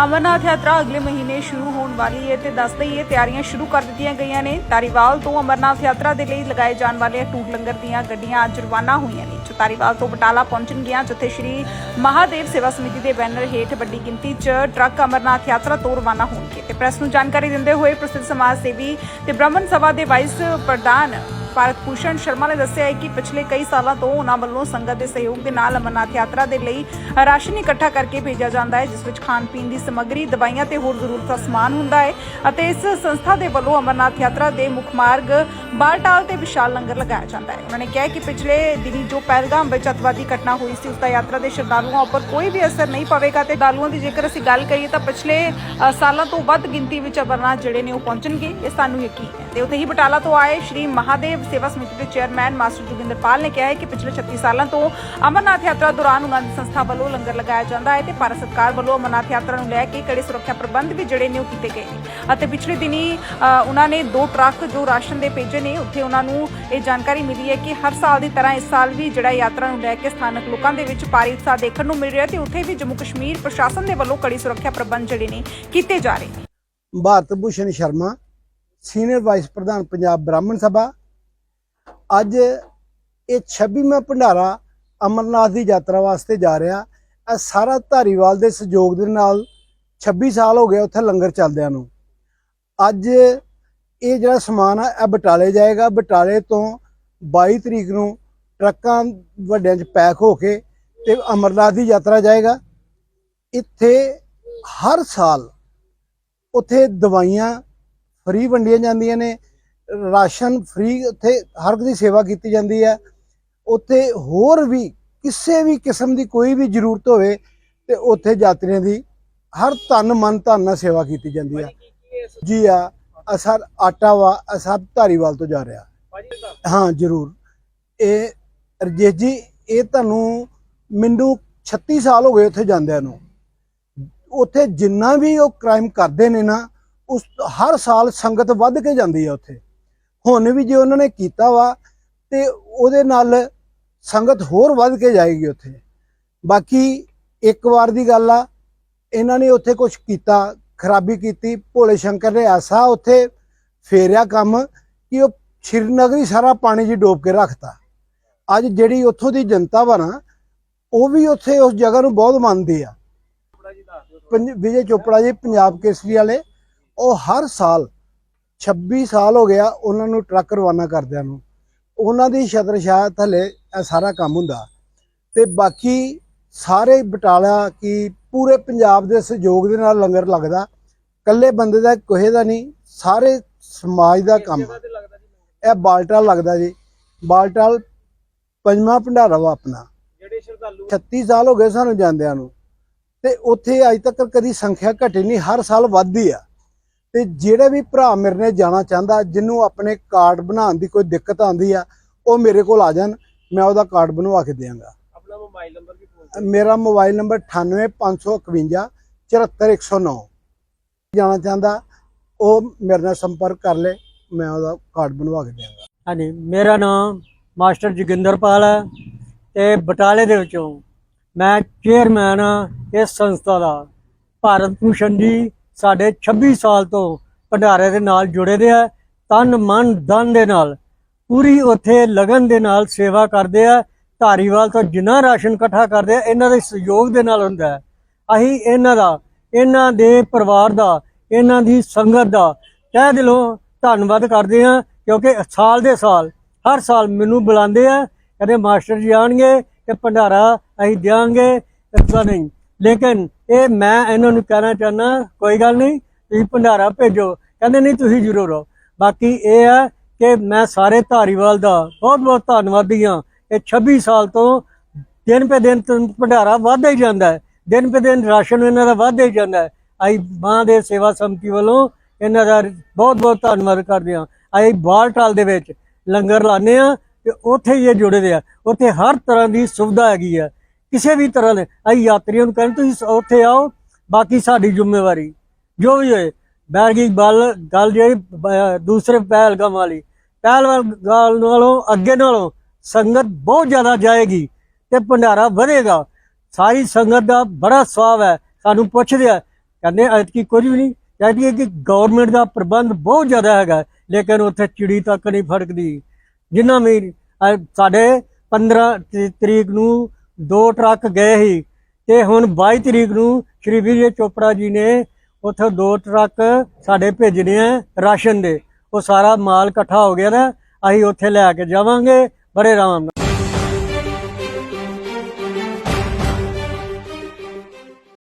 ਅਮਰਨਾਥ ਯਾਤਰਾ ਅਗਲੇ ਮਹੀਨੇ ਸ਼ੁਰੂ ਹੋਣ ਵਾਲੀ ਹੈ ਤੇ ਦੱਸ ਦਈਏ ਤਿਆਰੀਆਂ ਸ਼ੁਰੂ ਕਰ ਦਿੱਤੀਆਂ ਗਈਆਂ ਨੇ। ਤਾਰੀਵਾਲ ਤੋਂ ਅਮਰਨਾਥ ਯਾਤਰਾ ਦੇ ਲਈ ਲਗਾਏ ਜਾਣ ਵਾਲੇ ਟੂਰ ਲੰਗਰ ਦੀਆਂ ਗੱਡੀਆਂ ਅੱਜ ਰਵਾਨਾ ਹੋਈਆਂ ਨੇ, ਜੋ ਤੋਂ ਬਟਾਲਾ ਪਹੁੰਚਣਗੀਆਂ, ਜਿੱਥੇ ਸ਼੍ਰੀ ਮਹਾਦੇਵ ਸੇਵਾ ਸਮਿਤੀ ਦੇ ਬੈਨਰ ਹੇਠ ਵੱਡੀ ਗਿਣਤੀ 'ਚ ਟਰੱਕ ਅਮਰਨਾਥ ਯਾਤਰਾ ਤੋਂ ਰਵਾਨਾ ਹੋਣਗੇ। ਤੇ ਪ੍ਰੈਸ ਨੂੰ ਜਾਣਕਾਰੀ ਦਿੰਦੇ ਹੋਏ ਪ੍ਰਸਿੱਧ ਸਮਾਜ ਸੇਵੀ ਤੇ ਬ੍ਰਾਹਮਣ ਸਭਾ ਦੇ ਵਾਈਸ ਪ੍ਰਧਾਨ ਭਾਰਤ ਭੂਸ਼ਣ ਸ਼ਰਮਾ ਨੇ ਦੱਸਿਆ ਹੈ ਕਿ ਪਿਛਲੇ ਕਈ ਸਾਲਾਂ ਤੋਂ ਉਹਨਾਂ ਵੱਲੋਂ ਸੰਗਤ ਦੇ ਸਹਿਯੋਗ ਦੇ ਨਾਲ ਅਮਰਨਾਥ ਯਾਤਰਾ ਦੇ ਲਈ ਰਾਸ਼ਨ ਇਕੱਠਾ ਕਰਕੇ ਭੇਜਿਆ ਜਾਂਦਾ ਹੈ, ਜਿਸ ਵਿੱਚ ਖਾਣ ਪੀਣ ਦੀ ਸਮੱਗਰੀ, ਦਵਾਈਆਂ ਤੇ ਹੋਰ ਜ਼ਰੂਰਤ ਦਾ ਸਮਾਨ ਹੁੰਦਾ ਹੈ ਅਤੇ ਇਸ ਸੰਸਥਾ ਦੇ ਵੱਲੋਂ ਅਮਰਨਾਥ ਯਾਤਰਾ ਦੇ ਮੁੱਖ ਮਾਰਗ ਬਾਲਟਾਲ ਤੇ ਵਿਸ਼ਾਲ ਲੰਗਰ ਲਗਾਇਆ ਜਾਂਦਾ ਹੈ। ਉਹਨਾਂ ਨੇ ਕਿਹਾ ਕਿ ਪਿਛਲੇ ਦਿਨੀ ਜੋ ਪਹਿਲਗਾਮ ਵਿੱਚ ਅਤਵਾਦੀ ਘਟਨਾ ਹੋਈ ਸੀ, ਉਸ ਦਾ ਯਾਤਰਾ ਦੇ ਸ਼ਰਧਾਲੂਆਂ ਉੱਪਰ ਕੋਈ ਵੀ ਅਸਰ ਨਹੀਂ ਪਵੇਗਾ ਤੇ ਸ਼ਰਧਾਲੂਆਂ ਦੀ ਜੇਕਰ ਅਸੀਂ ਗੱਲ ਕਰੀਏ ਤਾਂ ਪਿਛਲੇ ਸਾਲਾਂ ਤੋਂ ਵੱਧ ਗਿਣਤੀ ਵਿੱਚ ਅਮਰਨਾਥ ਜਿਹੜੇ ਨੇ ਉਹ ਪਹੁੰਚਣਗੇ, ਇਹ ਸਾਨੂੰ ਯਕੀਨ ਹੈ। ਤੇ ਉੱਥੇ ਹੀ ਬਟਾਲਾ ਤੋਂ ਆਏ ਸ਼੍ਰੀ ਮਹਾਦੇਵ ਸੇਵਾ ਸਮਿਤੀ ਦੇ ਚੇਅਰਮੈਨ ਮਾਸਟਰ ਜੋਗਿੰਦਰ ਨੇ ਕਿਹਾ ਹੈ ਕਿ ਪਿਛਲੇ 36 ਸਾਲਾਂ ਤੋਂ ਅਮਰਨਾਥ ਯਾਤਰਾ ਦੌਰਾਨ ਉਹਨਾਂ ਦੀ ਸੰਸਥਾ ਵੱਲੋਂ ਲੰਗਰ ਲਗਾਇਆ ਜਾਂਦਾ ਹੈ ਤੇ ਭਾਰਤ ਸਰਕਾਰ ਵੱਲੋਂ ਅਮਰਨਾਥ ਯਾਤਰਾ ਨੂੰ ਲੈ ਕੇ ਕੜੇ ਸੁਰੱਖਿਆ ਪ੍ਰਬੰਧ ਵੀ ਜਿਹੜੇ ਨੇ ਉਹ ਕੀਤੇ ਗਏ ਨੇ। ਅਤੇ ਪਿਛਲੇ ਦਿਨੀ ਉਹਨਾਂ ਨੇ ਦੋ ਟਰੱਕ ਜੋ ਰਾਸ਼ਨ ਦੇ ਭੇਜੇ ਨੇ, ਉੱਥੇ ਉਹਨਾਂ ਨੂੰ ਇਹ ਜਾਣਕਾਰੀ ਮਿਲੀ ਹੈ ਕਿ ਹਰ ਸਾਲ ਦੀ ਤਰ੍ਹਾਂ ਇਸ ਸਾਲ ਵੀ ਜਿਹੜਾ ਯਾਤਰਾ ਨੂੰ ਲੈ ਕੇ ਸਥਾਨਕ ਲੋਕਾਂ ਦੇ ਵਿੱਚ ਭਾਰੀ ਉਤਸ਼ਾਹ ਦੇਖਣ ਨੂੰ ਮਿਲ ਰਿਹਾ ਤੇ ਉੱਥੇ ਵੀ ਜੰਮੂ ਕਸ਼ਮੀਰ ਪ੍ਰਸ਼ਾਸਨ ਦੇ ਵੱਲੋਂ ਕੜੀ ਸੁਰੱਖਿਆ ਪ੍ਰਬੰਧ ਜਿਹੜੇ ਨੇ ਕੀਤੇ ਜਾ ਰਹੇ ਨੇ। ਭਾਰਤ ਭੂਸ਼ਣ ਸ਼ਰਮਾ, ਸੀਨੀਅਰ ਵਾਈਸ ਪ੍ਰਧਾਨ ਪੰਜਾਬ ਬ੍ਰਾਹਮਣ ਸਭਾ ਅੱਜ ਇਹ 26ਵਾਂ ਭੰਡਾਰਾ ਅਮਰਨਾਥ ਦੀ ਯਾਤਰਾ ਵਾਸਤੇ ਜਾ ਰਿਹਾ। ਇਹ ਸਾਰਾ ਧਾਰੀਵਾਲ ਦੇ ਸਹਿਯੋਗ ਦੇ ਨਾਲ 26 ਸਾਲ ਹੋ ਗਏ ਉੱਥੇ ਲੰਗਰ ਚੱਲਦਿਆਂ ਨੂੰ। ਅੱਜ ਇਹ ਜਿਹੜਾ ਸਮਾਨ ਆ, ਇਹ ਬਟਾਲੇ ਜਾਏਗਾ। ਬਟਾਲੇ ਤੋਂ 22 ਤਰੀਕ ਨੂੰ ਟਰੱਕਾਂ ਵੱਡਿਆਂ 'ਚ ਪੈਕ ਹੋ ਕੇ ਤੇ ਅਮਰਨਾਥ ਦੀ ਯਾਤਰਾ ਜਾਏਗਾ। ਇੱਥੇ ਹਰ ਸਾਲ ਉੱਥੇ ਦਵਾਈਆਂ ਫ੍ਰੀ ਵੰਡੀਆਂ ਜਾਂਦੀਆਂ ਨੇ। ਰਾਸ਼ਨ ਫ੍ਰੀ ਉੱਥੇ ਹਰ ਦੀ ਸੇਵਾ ਕੀਤੀ ਜਾਂਦੀ ਹੈ। ਉੱਥੇ ਹੋਰ ਵੀ ਕਿਸੇ ਵੀ ਕਿਸਮ ਦੀ ਕੋਈ ਵੀ ਜ਼ਰੂਰਤ ਹੋਵੇ ਤੇ ਉੱਥੇ ਯਾਤਰੀਆਂ ਦੀ ਹਰ ਤਨ ਮਨ ਧਨ ਨਾਲ ਸੇਵਾ ਕੀਤੀ ਜਾਂਦੀ ਹੈ। ਜੀ ਆ ਆਹ ਸਰ ਆਟਾ ਵਾ ਸਭ ਧਾਰੀਵਾਲ ਤੋਂ ਜਾ ਰਿਹਾ। ਹਾਂ ਜ਼ਰੂਰ। ਇਹ ਰਜੇਸ਼ ਜੀ ਇਹ ਤੁਹਾਨੂੰ ਮੈਨੂੰ 36 ਸਾਲ ਹੋ ਗਏ ਉੱਥੇ ਜਾਂਦਿਆਂ ਨੂੰ। ਉੱਥੇ ਜਿੰਨਾ ਵੀ ਉਹ ਕ੍ਰਾਈਮ ਕਰਦੇ ਨੇ ਨਾ ਉਸ ਹਰ ਸਾਲ ਸੰਗਤ ਵੱਧ ਕੇ ਜਾਂਦੀ ਹੈ ਉੱਥੇ। ਹੁਣ ਵੀ ਜੇ ਉਹਨਾਂ ਨੇ ਕੀਤਾ ਵਾ ਤੇ ਉਹਦੇ ਨਾਲ ਸੰਗਤ ਹੋਰ ਵੱਧ ਕੇ ਜਾਏਗੀ ਉੱਥੇ। ਬਾਕੀ ਇੱਕ ਵਾਰ ਦੀ ਗੱਲ ਆ ਇਹਨਾਂ ਨੇ ਉੱਥੇ ਕੁਝ ਕੀਤਾ ਖਰਾਬੀ ਕੀਤੀ ਭੋਲੇ ਸ਼ੰਕਰ ਨੇ ਐਸਾ ਉੱਥੇ ਫੇਰਿਆ ਕੰਮ ਕਿ ਉਹ ਸ਼੍ਰੀਨਗਰ ਸਾਰਾ ਪਾਣੀ 'ਚ ਡੋਬ ਕੇ ਰੱਖਤਾ। ਅੱਜ ਜਿਹੜੀ ਉੱਥੋਂ ਦੀ ਜਨਤਾ ਵਾ ਨਾ ਉਹ ਵੀ ਉੱਥੇ ਉਸ ਜਗ੍ਹਾ ਨੂੰ ਬਹੁਤ ਮੰਨਦੀ ਆ। ਪੰਜ ਵਿਜੇ ਚੋਪੜਾ ਜੀ ਪੰਜਾਬ ਕੇਸਰੀ ਵਾਲੇ ਉਹ ਹਰ ਸਾਲ 26 ਸਾਲ ਹੋ ਗਿਆ ਉਹਨਾਂ ਨੂੰ ਟਰੱਕ ਰਵਾਨਾ ਕਰਦਿਆਂ ਨੂੰ। ਉਹਨਾਂ ਦੀ ਛਤਰ ਛਾਇਆ ਥੱਲੇ ਇਹ ਸਾਰਾ ਕੰਮ ਹੁੰਦਾ। ਤੇ ਬਾਕੀ ਸਾਰੇ ਬਟਾਲਾ ਕੀ ਪੂਰੇ ਪੰਜਾਬ ਦੇ ਸਹਿਯੋਗ ਦੇ ਨਾਲ ਲੰਗਰ ਲੱਗਦਾ। ਕੱਲੇ ਬੰਦੇ ਦਾ ਕੋਹੇ ਦਾ ਨਹੀਂ ਸਾਰੇ ਸਮਾਜ ਦਾ ਕੰਮ। ਇਹ ਬਾਲਟਾਲ ਲੱਗਦਾ ਜੀ। ਬਾਲਟਾਲ ਪੰਜਵਾਂ ਭੰਡਾਰਾ ਵਾ ਆਪਣਾ। ਜਿਹੜੇ ਸ਼ਰਧਾਲੂ 36 ਸਾਲ ਹੋ ਗਏ ਸਾਨੂੰ ਜਾਂਦਿਆਂ ਨੂੰ। ਤੇ ਉੱਥੇ ਅੱਜ ਤੱਕ ਕਦੀ ਸੰਖਿਆ ਘਟੀ ਨਹੀਂ ਹਰ ਸਾਲ ਵੱਧਦੀ ਆ। ਤੇ ਜਿਹੜੇ ਵੀ ਭਰਾ ਮੇਰੇ ਨੇ ਜਾਣਾ ਚਾਹੁੰਦਾ ਜਿਹਨੂੰ ਆਪਣੇ ਕਾਰਡ ਬਣਾਉਣ ਦੀ ਕੋਈ ਦਿੱਕਤ ਆਉਂਦੀ ਆ ਉਹ ਮੇਰੇ ਕੋਲ ਆ ਜਾਣ ਮੈਂ ਉਹਦਾ ਕਾਰਡ ਬਣਵਾ ਕੇ ਦਿਆਂਗਾ। ਆਪਣਾ ਮੋਬਾਈਲ ਨੰਬਰ ਵੀ ਬੋਲ ਮੇਰਾ ਮੋਬਾਈਲ ਨੰਬਰ 98551 74109 ਜਾਣਾ ਚਾਹੁੰਦਾ ਉਹ ਮੇਰੇ ਨਾਲ ਸੰਪਰਕ ਕਰ ਲੈ ਮੈਂ ਉਹਦਾ ਕਾਰਡ ਬਣਵਾ ਕੇ ਦਿਆਂਗਾ। ਹਾਂਜੀ ਮੇਰਾ ਨਾਮ ਮਾਸਟਰ ਜੋਗਿੰਦਰਪਾਲ ਹੈ ਤੇ ਬਟਾਲੇ ਦੇ ਵਿੱਚੋਂ ਮੈਂ ਚੇਅਰਮੈਨ ਹਾਂ ਇਸ ਸੰਸਥਾ ਦਾ ਭਾਰਤ ਭੂਸ਼ਣ ਜੀ ਸਾਡੇ 26 ਸਾਲ ਤੋਂ ਭੰਡਾਰੇ ਦੇ ਨਾਲ ਜੁੜੇ ਦੇ ਆ, ਤਨ, ਮਨ, ਧਨ ਦੇ ਨਾਲ। ਪੂਰੀ ਉੱਥੇ ਲਗਨ ਦੇ ਨਾਲ ਸੇਵਾ ਕਰਦੇ ਆ, ਧਾਰੀਵਾਲ ਤੋਂ ਜਿੰਨਾ ਰਾਸ਼ਨ ਇਕੱਠਾ ਕਰਦੇ ਆ, ਇਹਨਾਂ ਦੇ ਸਹਿਯੋਗ ਦੇ ਨਾਲ ਹੁੰਦਾ ਅਸੀਂ ਇਹਨਾਂ ਦਾ, ਇਹਨਾਂ ਦੇ ਪਰਿਵਾਰ ਦਾ, ਇਹਨਾਂ ਦੀ ਸੰਗਤ ਦਾ ਤਹਿ ਦਿਲੋਂ ਧੰਨਵਾਦ ਕਰਦੇ ਆ ਕਿਉਂਕਿ ਸਾਲ ਦੇ ਸਾਲ, ਹਰ ਸਾਲ ਮੈਨੂੰ ਬੁਲਾਉਂਦੇ ਆ, ਕਹਿੰਦੇ ਮਾਸਟਰ ਜੀ ਆਣਗੇ ਤੇ ਭੰਡਾਰਾ ਅਸੀਂ ਦਿਆਂਗੇ ਇਸਦਾ ਨਹੀਂ। ਲੇਕਿਨ ਇਹ ਮੈਂ ਇਹਨਾਂ ਨੂੰ ਕਹਿਣਾ ਚਾਹੁੰਦਾ, ਕੋਈ ਗੱਲ ਨਹੀਂ, ਤੁਸੀਂ ਭੰਡਾਰਾ ਭੇਜੋ। ਕਹਿੰਦੇ ਨਹੀਂ, ਤੁਸੀਂ ਜ਼ਰੂਰ ਆਓ। ਬਾਕੀ ਇਹ ਹੈ ਕਿ ਮੈਂ ਸਾਰੇ ਧਾਰੀਵਾਲ ਦਾ ਬਹੁਤ ਬਹੁਤ ਧੰਨਵਾਦੀ ਹਾਂ। ਇਹ 26 ਸਾਲ ਤੋਂ ਦਿਨ ਪੇ ਦਿਨ ਭੰਡਾਰਾ ਵੱਧਦਾ ਹੀ ਜਾਂਦਾ ਹੈ। ਦਿਨ ਪੇ ਦਿਨ ਰਾਸ਼ਨ ਇਹਨਾਂ ਦਾ ਵੱਧਦਾ ਹੀ ਜਾਂਦਾ ਹੈ। ਅਸੀਂ ਮਾਂ ਦੇ ਸੇਵਾ ਸੰਮਤੀ ਵੱਲੋਂ ਇਹਨਾਂ ਦਾ ਬਹੁਤ ਬਹੁਤ ਧੰਨਵਾਦ ਕਰਦੇ ਹਾਂ। ਅਸੀਂ ਬਾਲਟਾਲ ਦੇ ਵਿੱਚ ਲੰਗਰ ਲਾਉਂਦੇ ਆ ਤੇ ਉੱਥੇ ਹੀ ਇਹ ਜੁੜੇ ਦੇ ਆ। ਉੱਥੇ ਹਰ ਤਰ੍ਹਾਂ ਦੀ ਸੁਵਿਧਾ ਹੈਗੀ ਆ। ਕਿਸੇ ਵੀ ਤਰ੍ਹਾਂ ਦੇ, ਅਸੀਂ ਯਾਤਰੀਆਂ ਨੂੰ ਕਹਿੰਦੇ ਤੁਸੀਂ ਉੱਥੇ ਆਓ, ਬਾਕੀ ਸਾਡੀ ਜ਼ਿੰਮੇਵਾਰੀ। ਜੋ ਵੀ ਹੋਏ, ਬੈਰਗੀ ਗਈ ਗੱਲ ਗੱਲ ਜਿਹੜੀ ਦੂਸਰੇ ਪਹਿਲਗਾਮ ਵਾਲੀ ਪਹਿਲਗਾਮ ਗੱਲ ਨਾਲੋਂ, ਅੱਗੇ ਨਾਲੋਂ ਸੰਗਤ ਬਹੁਤ ਜ਼ਿਆਦਾ ਜਾਏਗੀ ਤੇ ਭੰਡਾਰਾ ਵਧੇਗਾ। ਸਾਰੀ ਸੰਗਤ ਦਾ ਬੜਾ ਸਵਾਬ ਹੈ, ਸਾਨੂੰ ਪੁੱਛਦੇ ਆ, ਕਹਿੰਦੇ ਐਤਕੀ ਕੁਝ ਵੀ ਨਹੀਂ, ਕਹਿੰਦੀ ਕਿ ਗਵਰਨਮੈਂਟ ਦਾ ਪ੍ਰਬੰਧ ਬਹੁਤ ਜ਼ਿਆਦਾ ਹੈਗਾ, ਲੇਕਿਨ ਉੱਥੇ ਚਿੜੀ ਤੱਕ ਨਹੀਂ ਫੜਕਦੀ। ਜਿੰਨਾ ਵੀ ਸਾਡੇ 15 ਤਰੀਕ ਨੂੰ ਦੋ ਟਰੱਕ ਗਏ ਸੀ ਤੇ ਹੁਣ 22 ਤਰੀਕ ਨੂੰ ਸ਼੍ਰੀ ਵਿਜੇ ਚੋਪੜਾ ਜੀ ਨੇ ਉੱਥੇ ਦੋ ਟਰੱਕ ਸਾਡੇ ਭੇਜਣੇ ਆ ਰਾਸ਼ਨ ਦੇ। ਉਹ ਸਾਰਾ ਮਾਲ ਇਕੱਠਾ ਹੋ ਗਿਆ ਨਾ, ਅਸੀਂ ਉੱਥੇ ਲੈ ਕੇ ਜਾਵਾਂਗੇ, ਬੜੇ ਆਰਾਮ ਨਾਲ।